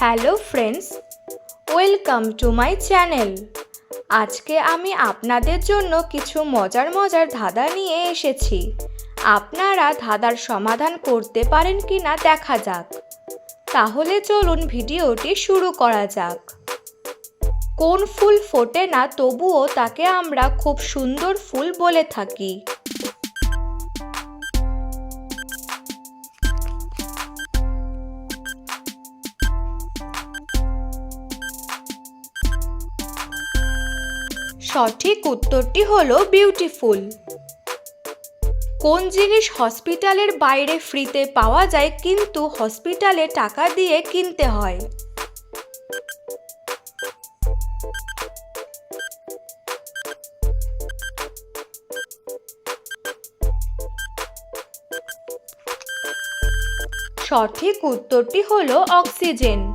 Hello friends, welcome to my channel. আজকে আমি আপনাদের জন্য কিছু মজার মজার ধাঁধা নিয়ে এসেছি। আপনারা ধাঁধার সমাধান করতে পারেন কি না দেখা যাক। তাহলে চলুন ভিডিওটি শুরু করা যাক। কোন ফুল ফোটে না তবুও তাকে আমরা খুব সুন্দর ফুল বলে থাকি। সঠিক উত্তরটি হলো বিউটিফুল কোন জিনিস হসপিটালের বাইরে ফ্রিতে পাওয়া যায় কিন্তু হসপিটালে টাকা দিয়ে কিনতে হয়? সঠিক উত্তরটি হলো অক্সিজেন।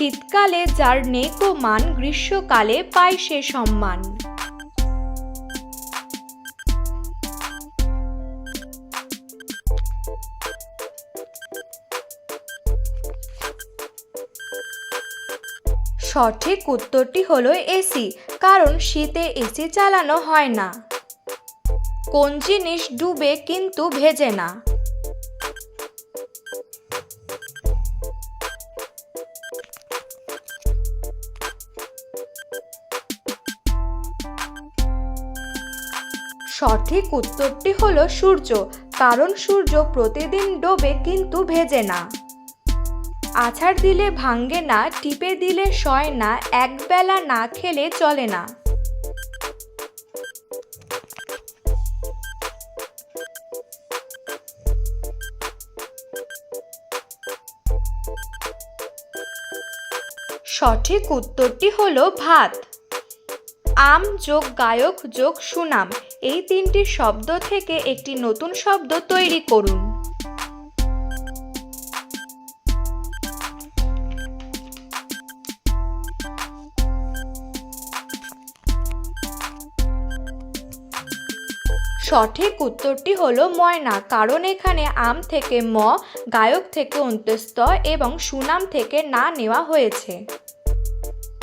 শীতকালে যার নেকো মান, গ্রীষ্মকালে পায় সে সম্মান। সঠিক উত্তরটি হলো এসি, কারণ শীতে এসি চালানো হয় না। কোন জিনিস ডুবে কিন্তু ভেজে না। সঠিক উত্তরটি হলো সূর্য, কারণ সূর্য প্রতিদিন ডোবে কিন্তু ভেজে না। আছাড় দিলে ভাঙ্গে না, টিপে দিলে সয় না, একবেলা না খেলে চলে না। সঠিক উত্তরটি হলো ভাত। আম যোগ গায়ক যোগ সুনাম, এই তিনটি শব্দ থেকে একটি নতুন শব্দ তৈরি করুন। সঠিক উত্তরটি হলো ময়না, কারণ এখানে আম থেকে ম, গায়ক থেকে অন্ত্যস্ত এবং সুনাম থেকে না নেওয়া হয়েছে।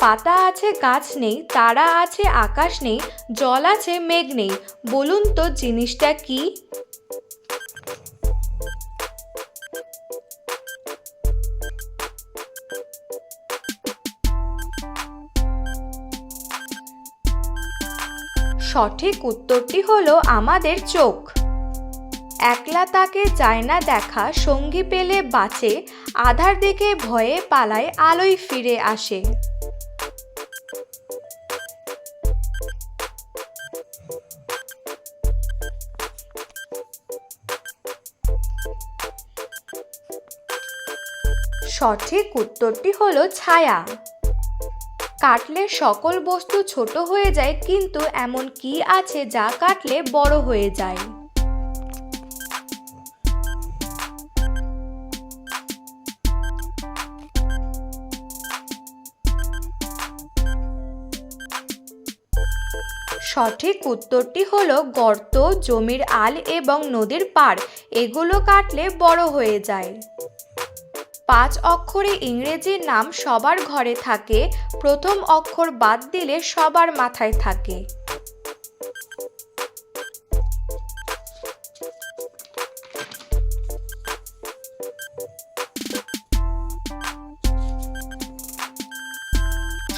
পাতা আছে, গাছ নেই, তারা আছে, আকাশ নেই, জল আছে, মেঘ নেই। বলুন তো জিনিসটা কি? সঠিক উত্তরটি হলো আমাদের চোখ। একলা তাকে যায় না দেখা, সঙ্গী পেলে বাঁচে, আধার দিকে ভয়ে পালায়, আলোয় ফিরে আসে। সঠিক উত্তরটি হলো ছায়া। কাটলে সকল বস্তু ছোট হয়ে যায়, কিন্তু এমন কি আছে যা কাটলে বড় হয়ে যায়? সঠিক উত্তরটি হলো গর্ত, জমির আল এবং নদীর পাড়। এগুলো কাটলে বড় হয়ে যায়। পাঁচ অক্ষরে ইংরেজির নাম সবার ঘরে থাকে, প্রথম অক্ষর বাদ দিলে সবার মাথায় থাকে।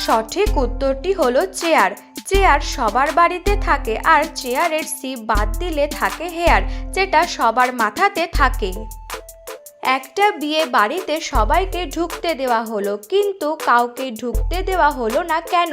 সঠিক উত্তরটি হলো চেয়ার। চেয়ার সবার বাড়িতে থাকে আর চেয়ারের সি বাদ দিলে থাকে হেয়ার, যেটা সবার মাথাতে থাকে। একটা বিয়ে বাড়িতে সবাইকে ঢুকতে দেওয়া হলো, কিন্তু কাউকে ঢুকতে দেওয়া হলো না কেন?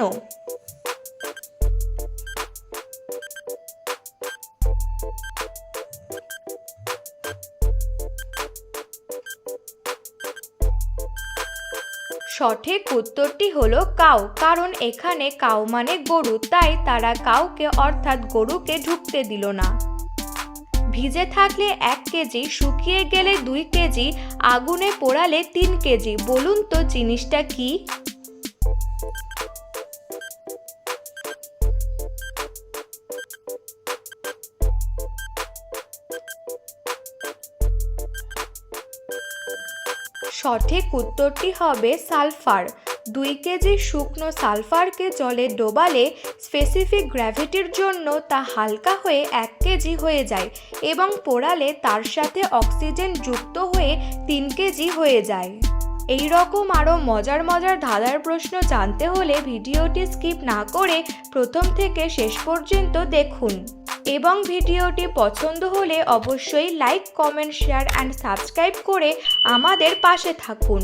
সঠিক উত্তরটি হলো কাউ, কারণ এখানে কাউ মানে গরু, তাই তারা কাউকে, অর্থাৎ গরুকে ঢুকতে দিল না। ভিজে থাকলে এক কেজি, শুকিয়ে গেলে দুই কেজি, আগুনে পোড়ালে তিন কেজি। বলুন তো জিনিসটা কি? সঠিক উত্তরটি হবে সালফার। দুই কেজি শুকনো সালফারকে জলে ডোবালে স্পেসিফিক গ্র্যাভিটির জন্য তা হালকা হয়ে এক কেজি হয়ে যায় এবং পোড়ালে তার সাথে অক্সিজেন যুক্ত হয়ে তিন কেজি হয়ে যায়। এই রকম আরও মজার মজার ধাঁধার প্রশ্ন জানতে হলে ভিডিওটি স্কিপ না করে প্রথম থেকে শেষ পর্যন্ত দেখুন। এবং ভিডিওটি পছন্দ হলে অবশ্যই like, comment, share and subscribe করে আমাদের পাশে থাকুন।